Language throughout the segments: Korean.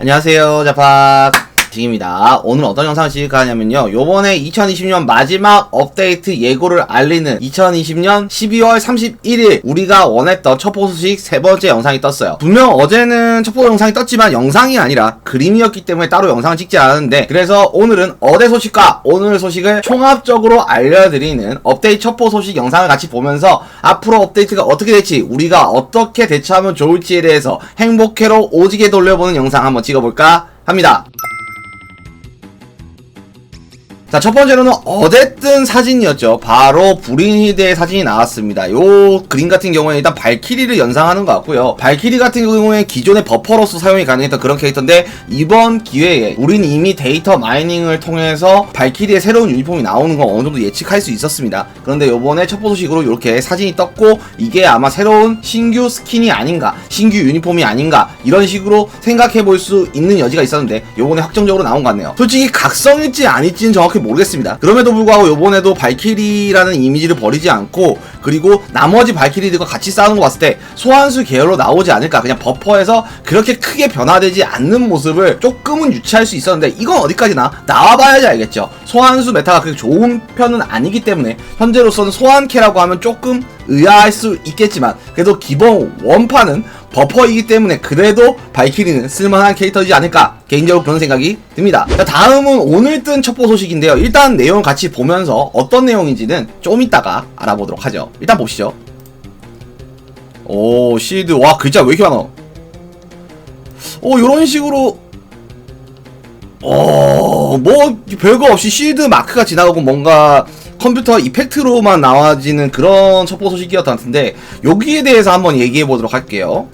안녕하세요 자팍 딩입니다. 오늘 어떤 영상을 찍을까 하냐면요. 요번에 2020년 마지막 업데이트 예고를 알리는 2020년 12월 31일 우리가 원했던 첩보 소식 세 번째 영상이 떴어요. 분명 어제는 첩보 영상이 떴지만 영상이 아니라 그림이었기 때문에 따로 영상을 찍지 않았는데 그래서 오늘은 어제 소식과 오늘 소식을 총합적으로 알려드리는 업데이트 첩보 소식 영상을 같이 보면서 앞으로 업데이트가 어떻게 될지 우리가 어떻게 대처하면 좋을지에 대해서 행복회로 오지게 돌려보는 영상 한번 찍어볼까 합니다. 자, 첫 번째로는 뜬 사진이었죠. 바로 불인희대의 사진이 나왔습니다. 요 그림 같은 경우에 일단 발키리를 연상하는 것 같고요. 발키리 같은 경우에 기존의 버퍼로서 사용이 가능했던 그런 캐릭터인데 이번 기회에 우린 이미 데이터 마이닝을 통해서 발키리의 새로운 유니폼이 나오는 건 어느 정도 예측할 수 있었습니다. 그런데 요번에 첫 소식으로 이렇게 사진이 떴고 이게 아마 새로운 신규 스킨이 아닌가, 신규 유니폼이 아닌가 이런 식으로 생각해 볼 수 있는 여지가 있었는데 요번에 확정적으로 나온 것 같네요. 솔직히 각성일지 아닐지는 정확히 모르겠습니다. 그럼에도 불구하고 요번에도 발키리라는 이미지를 버리지 않고 그리고 나머지 발키리들과 같이 싸우는 거 봤을 때 소환수 계열로 나오지 않을까 그냥 버퍼에서 그렇게 크게 변화되지 않는 모습을 조금은 유치할 수 있었는데 이건 어디까지나 나와봐야지 알겠죠. 소환수 메타가 그렇게 좋은 편은 아니기 때문에 현재로서는 소환캐라고 하면 조금 의아할 수 있겠지만 그래도 기본 원판은 버퍼이기 때문에 그래도 발키리는 쓸만한 캐릭터이지 않을까 개인적으로 그런 생각이 듭니다. 자, 다음은 오늘 뜬 첩보 소식인데요. 일단 내용 같이 보면서 어떤 내용인지는 좀 이따가 알아보도록 하죠. 일단 보시죠. 오 실드 와 글자 왜 이렇게 많아? 오 요런 식으로 어뭐 별거 없이 실드 마크가 지나가고 뭔가 컴퓨터 이펙트로만 나와지는 그런 첩보 소식이었던 것 같은데 여기에 대해서 한번 얘기해 보도록 할게요.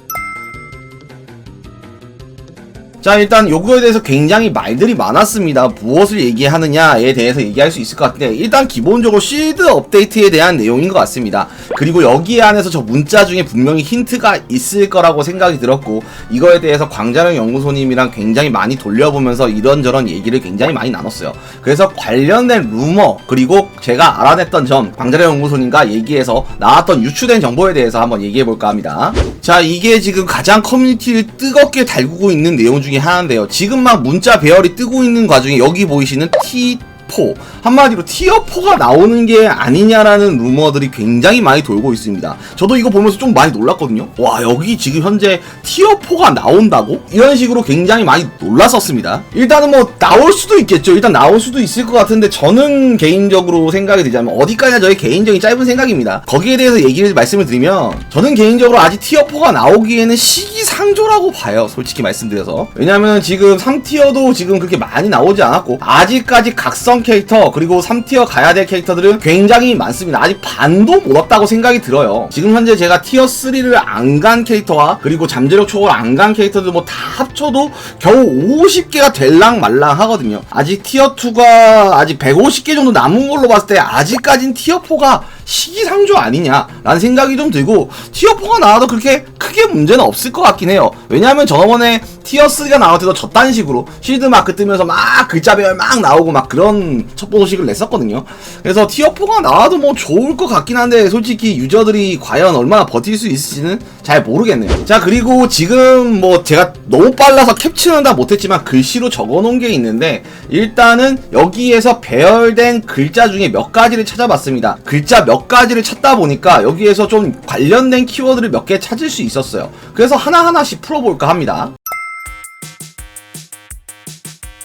자 일단 요거에 대해서 굉장히 말들이 많았습니다. 무엇을 얘기하느냐에 대해서 얘기할 수 있을 것 같은데 일단 기본적으로 실드 업데이트에 대한 내용인 것 같습니다. 그리고 여기 안에서 저 문자 중에 분명히 힌트가 있을 거라고 생각이 들었고 이거에 대해서 광자령 연구소님이랑 굉장히 많이 돌려보면서 이런저런 얘기를 굉장히 많이 나눴어요. 그래서 관련된 루머 그리고 제가 알아냈던 점 광자령 연구소님과 얘기해서 나왔던 유추된 정보에 대해서 한번 얘기해 볼까 합니다. 자 이게 지금 가장 커뮤니티를 뜨겁게 달구고 있는 내용 중에 하나인데요. 지금 막 문자 배열이 뜨고 있는 과정에 여기 보이시는 T 4 한마디로 티어 4가 나오는 게 아니냐라는 루머들이 굉장히 많이 돌고 있습니다. 저도 이거 보면서 좀 많이 놀랐거든요. 와 여기 지금 현재 티어 4가 나온다고? 이런 식으로 굉장히 많이 놀랐었습니다. 일단은 뭐 나올 수도 있겠죠. 일단 나올 수도 있을 것 같은데 저는 개인적으로 생각이 들자면 어디까지나 저의 개인적인 짧은 생각입니다. 거기에 대해서 얘기를 말씀을 드리면 저는 개인적으로 아직 티어 4가 나오기에는 시기상조라고 봐요. 솔직히 말씀드려서 왜냐면 지금 3티어도 지금 그렇게 많이 나오지 않았고 아직까지 각성 캐릭터 그리고 3티어 가야 될 캐릭터들은 굉장히 많습니다. 아직 반도 못 왔다고 생각이 들어요. 지금 현재 제가 티어 3를 안 간 캐릭터와 그리고 잠재력 초월 안 간 캐릭터들 뭐 다 합쳐도 겨우 50개가 될랑 말랑 하거든요. 아직 티어 2가 아직 150개 정도 남은 걸로 봤을 때 아직까진 티어 4가 시기상조 아니냐라는 생각이 좀 들고 티어 4가 나와도 그렇게 크게 문제는 없을 것 같긴 해요. 왜냐하면 저번에 티어 3가 나올 때도 저딴 식으로 실드 마크 뜨면서 막 글자 배열 막 나오고 막 그런 첩보 소식을 냈었거든요. 그래서 티어 4가 나와도 뭐 좋을 것 같긴 한데 솔직히 유저들이 과연 얼마나 버틸 수 있을지는 잘 모르겠네요. 자 그리고 지금 뭐 제가 너무 빨라서 캡처는 다 못했지만 글씨로 적어놓은 게 있는데 일단은 여기에서 배열된 글자 중에 몇 가지를 찾아봤습니다. 글자 몇 가지를 찾다 보니까 여기에서 좀 관련된 키워드를 몇 개 찾을 수 있었어요. 그래서 하나하나씩 풀어볼까 합니다.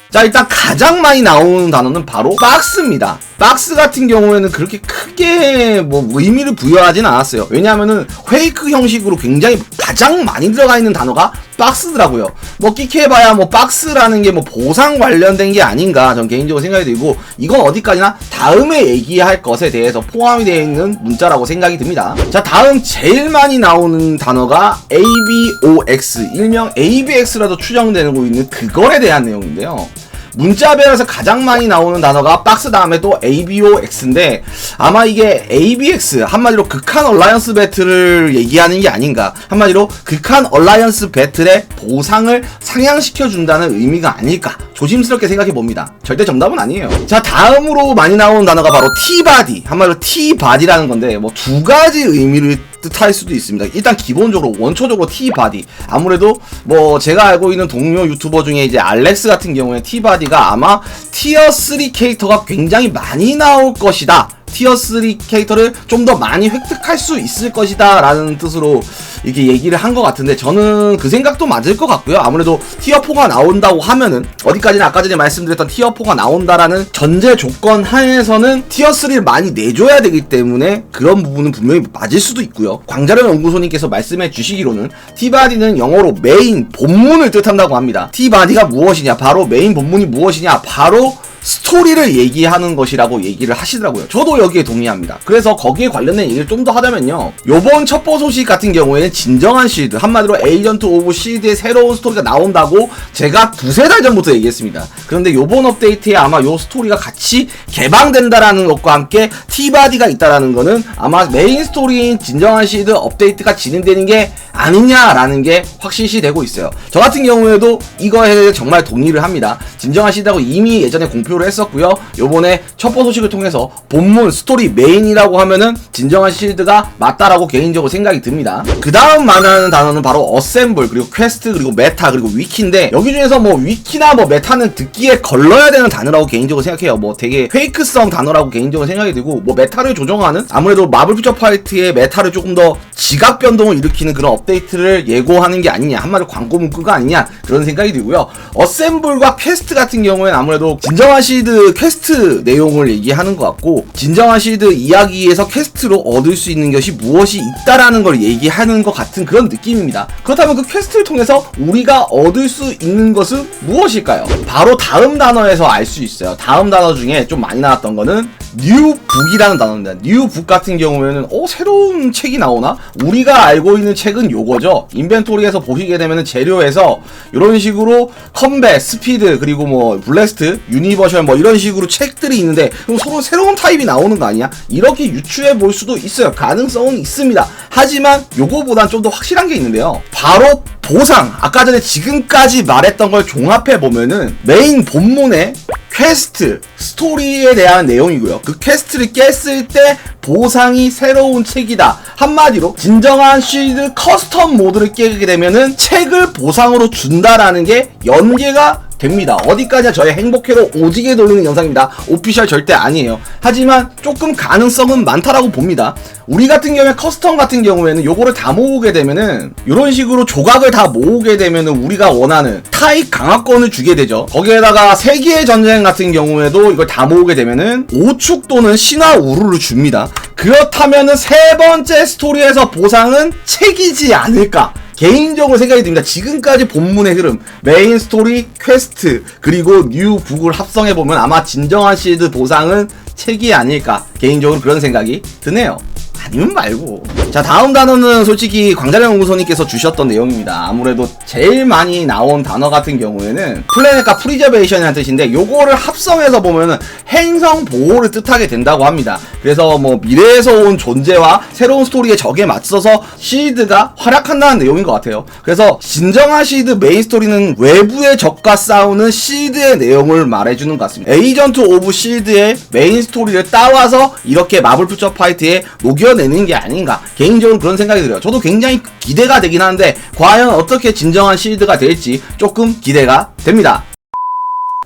자 일단 가장 많이 나오는 단어는 바로 박스입니다. 박스 같은 경우에는 그렇게 크게 뭐 의미를 부여하진 않았어요. 왜냐하면은 페이크 형식으로 굉장히 가장 많이 들어가 있는 단어가 박스더라고요. 뭐 끼케봐야 뭐 박스라는 게 뭐 보상 관련된 게 아닌가 전 개인적으로 생각이 들고 이건 어디까지나 다음에 얘기할 것에 대해서 포함이 되어 있는 문자라고 생각이 듭니다. 자 다음 제일 많이 나오는 단어가 ABOX 일명 ABX라도 추정되고 있는 그거에 대한 내용인데요. 문자별에서 가장 많이 나오는 단어가 박스 다음에 또 ABOX인데 아마 이게 ABX 한마디로 극한 얼라이언스 배틀을 얘기하는 게 아닌가. 한마디로 극한 얼라이언스 배틀의 보상을 상향시켜 준다는 의미가 아닐까. 조심스럽게 생각해 봅니다. 절대 정답은 아니에요. 자 다음으로 많이 나오는 단어가 바로 T바디 한마디로 T바디라는 건데 뭐 두 가지 의미를 뜻할 수도 있습니다. 일단 기본적으로 원초적으로 T바디 아무래도 뭐 제가 알고 있는 동료 유튜버 중에 이제 알렉스 같은 경우에 T바디가 아마 티어 3 캐릭터가 굉장히 많이 나올 것이다. 티어 3 캐릭터를 좀 더 많이 획득할 수 있을 것이다 라는 뜻으로 이렇게 얘기를 한 것 같은데 저는 그 생각도 맞을 것 같고요. 아무래도 티어 4가 나온다고 하면은 어디까지나 아까 전에 말씀드렸던 티어 4가 나온다라는 전제 조건 하에서는 티어 3를 많이 내줘야 되기 때문에 그런 부분은 분명히 맞을 수도 있고요. 광자령 연구소님께서 말씀해 주시기로는 티바디는 영어로 메인 본문을 뜻한다고 합니다. 티바디가 무엇이냐? 바로 메인 본문이 무엇이냐? 바로 스토리를 얘기하는 것이라고 얘기를 하시더라고요. 저도 여기에 동의합니다. 그래서 거기에 관련된 얘기를 좀 더 하자면요. 요번 첩보 소식 같은 경우에는 진정한 실드, 한마디로 에이전트 오브 실드의 새로운 스토리가 나온다고 제가 두세 달 전부터 얘기했습니다. 그런데 요번 업데이트에 아마 요 스토리가 같이 개방된다라는 것과 함께 티바디가 있다라는 거는 아마 메인 스토리인 진정한 실드 업데이트가 진행되는 게 아니냐라는 게 확실시 되고 있어요. 저 같은 경우에도 이거에 정말 동의를 합니다. 진정한 실드하고 이미 예전에 공 표를 했었고요. 요번에 첩보 소식을 통해서 본문 스토리 메인이라고 하면은 진정한 실드가 맞다라고 개인적으로 생각이 듭니다. 그 다음 말하는 단어는 바로 어셈블 그리고 퀘스트 그리고 메타 그리고 위키인데 여기 중에서 뭐 위키나 뭐 메타는 듣기에 걸러야 되는 단어라고 개인적으로 생각해요. 뭐 되게 페이크성 단어라고 개인적으로 생각이 들고 뭐 메타를 조정하는 아무래도 마블 퓨처 파이트의 메타를 조금 더 지각 변동을 일으키는 그런 업데이트를 예고하는 게 아니냐 한마디로 광고 문구가 아니냐 그런 생각이 들고요. 어셈블과 퀘스트 같은 경우에는 아무래도 진정한 시드 퀘스트 내용을 얘기하는 것 같고 진정한 시드 이야기에서 퀘스트로 얻을 수 있는 것이 무엇이 있다라는 걸 얘기하는 것 같은 그런 느낌입니다. 그렇다면 그 퀘스트를 통해서 우리가 얻을 수 있는 것은 무엇일까요? 바로 다음 단어에서 알 수 있어요. 다음 단어 중에 좀 많이 나왔던 거는 뉴북이라는 단어입니다. 뉴북 같은 경우에는 어 새로운 책이 나오나? 우리가 알고 있는 책은 요거죠. 인벤토리에서 보시게 되면 재료에서 이런 식으로 컴뱃, 스피드 그리고 뭐 블래스트, 유니버셜 뭐 이런 식으로 책들이 있는데 그럼 서로 새로운 타입이 나오는 거 아니야? 이렇게 유추해 볼 수도 있어요. 가능성은 있습니다. 하지만 요거보단 좀 더 확실한 게 있는데요. 바로 보상. 아까 전에 지금까지 말했던 걸 종합해 보면은 메인 본문에 퀘스트, 스토리에 대한 내용이고요. 그 퀘스트를 깼을 때 보상이 새로운 책이다. 한마디로 진정한 쉴드 커스텀 모드를 깨게 되면은 책을 보상으로 준다라는 게 연계가 됩니다. 어디까지나 저의 행복회로 오지게 돌리는 영상입니다. 오피셜 절대 아니에요. 하지만 조금 가능성은 많다라고 봅니다. 우리 같은 경우에 커스텀 같은 경우에는 요거를 다 모으게 되면은 이런 식으로 조각을 다 모으게 되면은 우리가 원하는 타입 강화권을 주게 되죠. 거기에다가 세계의 전쟁 같은 경우에도 이걸 다 모으게 되면은 오축 또는 신화 우르를 줍니다. 그렇다면은 세 번째 스토리에서 보상은 책이지 않을까? 개인적으로 생각이 듭니다. 지금까지 본문의 흐름, 메인 스토리, 퀘스트, 그리고 뉴 북을 합성해보면 아마 진정한 시드 보상은 책이 아닐까. 개인적으로 그런 생각이 드네요. 아니면 말고. 자, 다음 단어는 솔직히 광자령 연구소님께서 주셨던 내용입니다. 아무래도 제일 많이 나온 단어 같은 경우에는 플래넷과 프리저베이션이라는 뜻인데 요거를 합성해서 보면은 행성 보호를 뜻하게 된다고 합니다. 그래서 뭐 미래에서 온 존재와 새로운 스토리의 적에 맞서서 시드가 활약한다는 내용인 것 같아요. 그래서 진정한 시드 메인 스토리는 외부의 적과 싸우는 시드의 내용을 말해주는 것 같습니다. 에이전트 오브 시드의 메인 스토리를 따와서 이렇게 마블 퓨처 파이트에 녹여내는 게 아닌가. 개인적으로 그런 생각이 들어요. 저도 굉장히 기대가 되긴 하는데 과연 어떻게 진정한 시드가 될지 조금 기대가 됩니다.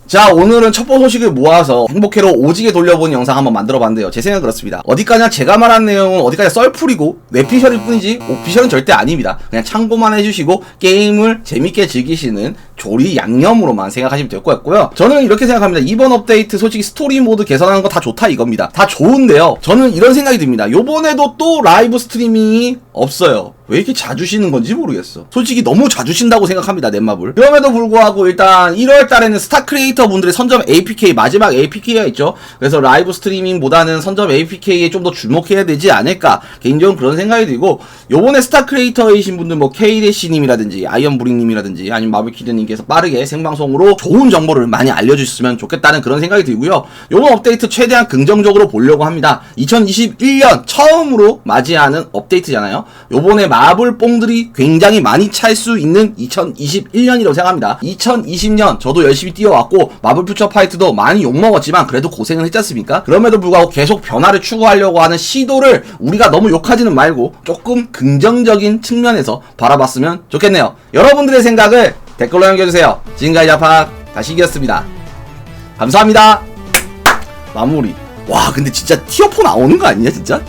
자 오늘은 첩보 소식을 모아서 행복회로 오지게 돌려본 영상 한번 만들어봤는데요 제 생각은 그렇습니다 어디까지나 제가 말한 내용은 어디까지나 썰풀이고 뇌피셜일 뿐이지 오피셜은 절대 아닙니다 그냥 참고만 해주시고 게임을 재밌게 즐기시는 조리 양념으로만 생각하시면 될 것 같고요 저는 이렇게 생각합니다 이번 업데이트 솔직히 스토리 모드 개선하는 거 다 좋다 이겁니다 다 좋은데요 저는 이런 생각이 듭니다 요번에도 또 라이브 스트리밍이 없어요 왜 이렇게 자주 쉬는 건지 모르겠어. 솔직히 너무 자주 쉰다고 생각합니다, 넷마블. 그럼에도 불구하고 일단 1월 달에는 스타 크리에이터 분들의 선점 APK, 마지막 APK가 있죠. 그래서 라이브 스트리밍보다는 선점 APK에 좀 더 주목해야 되지 않을까. 개인적으로 그런 생각이 들고, 요번에 스타 크리에이터이신 분들 뭐 K대시님이라든지, 아이언브링님이라든지, 아니면 마블키드님, 대표님께서 빠르게 생방송으로 좋은 정보를 많이 알려주셨으면 좋겠다는 그런 생각이 들고요. 요번 업데이트 최대한 긍정적으로 보려고 합니다. 2021년 처음으로 맞이하는 업데이트잖아요. 요번에 마블 뽕들이 굉장히 많이 찰 수 있는 2021년이라고 생각합니다. 2020년 저도 열심히 뛰어왔고 마블 퓨처 파이트도 많이 욕먹었지만 그래도 고생을 했지 않습니까? 그럼에도 불구하고 계속 변화를 추구하려고 하는 시도를 우리가 너무 욕하지는 말고 조금 긍정적인 측면에서 바라봤으면 좋겠네요. 여러분들의 생각을 댓글로 남겨주세요. 지금까지 자파 다시 이겼습니다. 감사합니다. 마무리. 와 근데 진짜 티어4 나오는 거 아니냐 진짜?